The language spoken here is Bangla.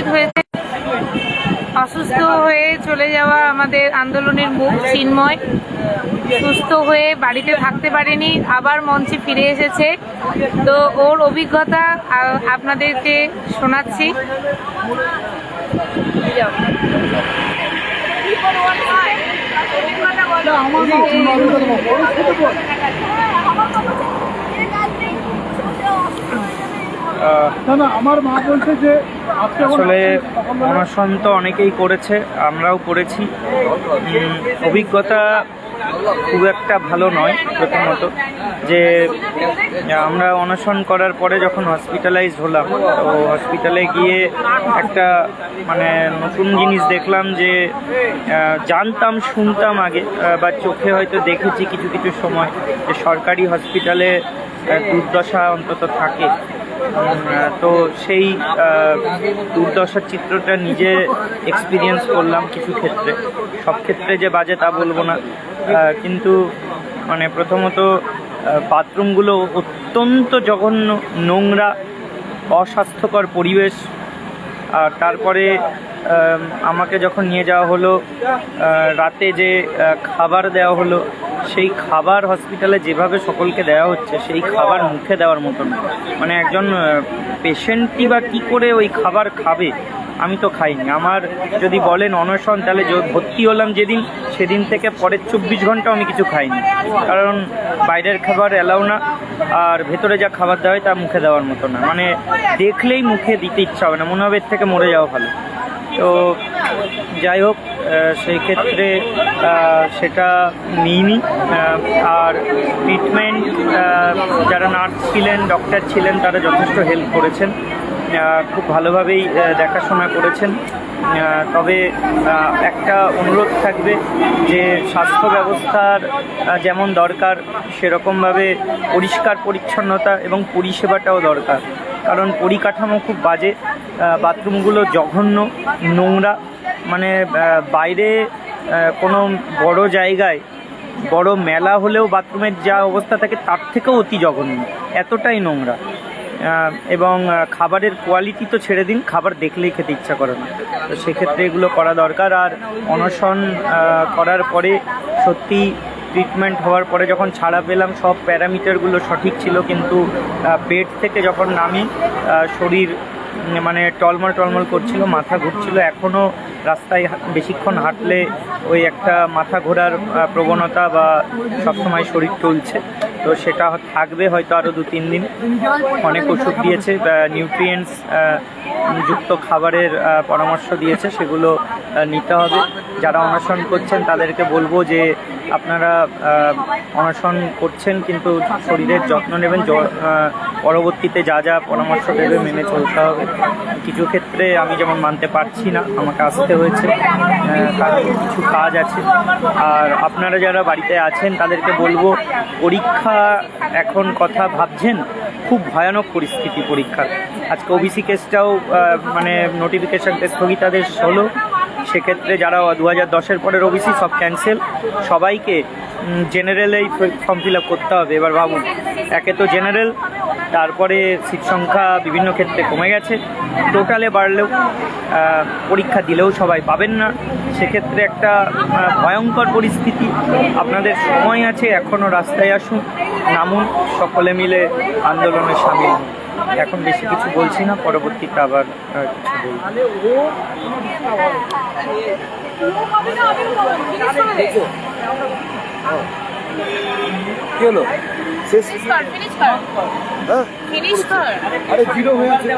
উপস্থিত হয়েছে। অসুস্থ হয়ে চলে যাওয়া আমাদের আন্দোলনের মুখ চিন্ময়। সুস্থ হয়ে বাড়িতে থাকতে পারেনি আবার মঞ্চে ফিরে এসেছে। তো ওর অভিজ্ঞতা আপনাদেরকে শোনাচ্ছি। না না আমার মা বলছে যে আজকে যখন আসলে অনশন তো অনেকেই করেছে আমরাও করেছি। অভিজ্ঞতা খুব একটা ভালো নয় প্রথমত যে আমরা অনশন করার পরে যখন হসপিটালাইজ হলাম তো হসপিটালে গিয়ে একটা মানে নতুন জিনিস দেখলাম যে জানতাম শুনতাম আগে বা চোখে হয়তো দেখেছি কিছু কিছু সময় যে সরকারি হসপিটালে দুর্দশা অন্তত থাকে। তো সেই দুর্দশার চিত্রটা নিজে এক্সপিরিয়েন্স করলাম কিছু ক্ষেত্রে। সব ক্ষেত্রে যে বাজে তা বলব না। কিন্তু মানে প্রথমত বাথরুমগুলো অত্যন্ত জঘন্য, নোংরা, অস্বাস্থ্যকর পরিবেশ আর তারপরে আমাকে যখন নিয়ে যাওয়া হলো রাতে যে খাবার দেওয়া হলো, সেই খাবার হসপিটালে যেভাবে সকলকে দেওয়া হচ্ছে, সেই খাবার মুখে দেওয়ার মতন। মানে একজন পেশেন্টই বা কী করে ওই খাবার খাবে? আমি তো খাইনি। আমার যদি বলেন অনশন, তাহলে ভর্তি হলাম যেদিন, সেদিন থেকে পরের চব্বিশ ঘণ্টা আমি কিছু খাইনি। কারণ বাইরের খাবার এলাও না, আর ভেতরে যা খাবার দেওয়া হয় তা মুখে দেওয়ার মতো না। মানে দেখলেই মুখে দিতে ইচ্ছা হবে না, মনে হবে থেকে মরে যাওয়া ভালো। তো যাই হোক সেই ক্ষেত্রে সেটা নিইনি। আর ট্রিটমেন্ট যারা নার্স ছিলেন ডক্টর ছিলেন, তারা যথেষ্ট হেল্প করেছেন। খুব ভালোভাবেই দেখাশোনা করেছেন। তবে একটা অনুরোধ থাকবে যে স্বাস্থ্য ব্যবস্থার যেমন দরকার, সেরকমভাবে পরিষ্কার পরিচ্ছন্নতা এবং পরিষেবাটাও দরকার। কারণ পরিকাঠামো খুব বাজে বাথরুমগুলো জঘন্য, নোংরা। মানে বাইরে কোনো বড় জায়গায়, বড় মেলা হলেও বাথরুমের যা অবস্থা থাকে, তার থেকেও অতি জঘন্য। এতটাই নোংরা। এবং খাবারের কোয়ালিটি তো ছেড়ে দিন, খাবার দেখলেই খেতে ইচ্ছা করে না। তো সেক্ষেত্রে এগুলো করা দরকার আর অনশন করার পরে সত্যি ট্রিটমেন্ট হওয়ার পরে যখন ছাড়া পেলাম, সব প্যারামিটারগুলো সঠিক ছিল কিন্তু বেড থেকে যখন নামি শরীর মানে টলমল টলমল করছিল, মাথা ঘুরছিল এখনও রাস্তায় বেশিক্ষণ হাঁটলে ওই একটা মাথা ঘোরার প্রবণতা বা সবসময় শরীর চলছে তো সেটা থাকবে হয়তো আরও দু, তিন দিন। অনেক ওষুধ দিয়েছে নিউট্রিয়েন্টস যুক্ত খাবারের পরামর্শ দিয়েছে, সেগুলো নিতে হবে। যারা অনশন করছেন, তাদেরকে বলব যে আপনারা অনশন করছেন, কিন্তু শরীরের যত্ন নেবেন পরবর্তীতে যা যা পরামর্শ দেবে, মেনে চলতে হবে। কিছু ক্ষেত্রে আমি যেমন মানতে পারছি না, আমাকে আসতে হয়েছে কারণ কিছু কাজ আছে। আর আপনারা যারা বাড়িতে আছেন, তাদেরকে বলব, পরীক্ষা এখন কথা ভাবছেন, খুব ভয়ানক পরিস্থিতি পরীক্ষার। আজকে ওবিসি কেসটাও মানে নোটিফিকেশানটা স্থগিতাদেশ হলো। সেক্ষেত্রে যারা দু হাজার দশের পরের ওবিসি সব ক্যান্সেল সবাইকে জেনারেলেই ফর্ম ফিল আপ করতে হবে। এবার ভাবুন, একে তো জেনারেল তারপরে সিট সংখ্যা বিভিন্ন ক্ষেত্রে কমে গেছে। টোটালে বাড়লেও পরীক্ষা দিলেও সবাই পাবেন না। সেক্ষেত্রে একটা ভয়ঙ্কর পরিস্থিতি। আপনাদের সময় আছে এখনও রাস্তায় আসুন, নামুন, সকলে মিলে আন্দোলনে সামিল হন। এখন বেশি কিছু বলছি না পরবর্তীতে আবার কিছু বলব। কি হলো? শেষ ফিনিশ কর। হ্যাঁ? ফিনিশ কর। আরে জিরো হয়ে আছে।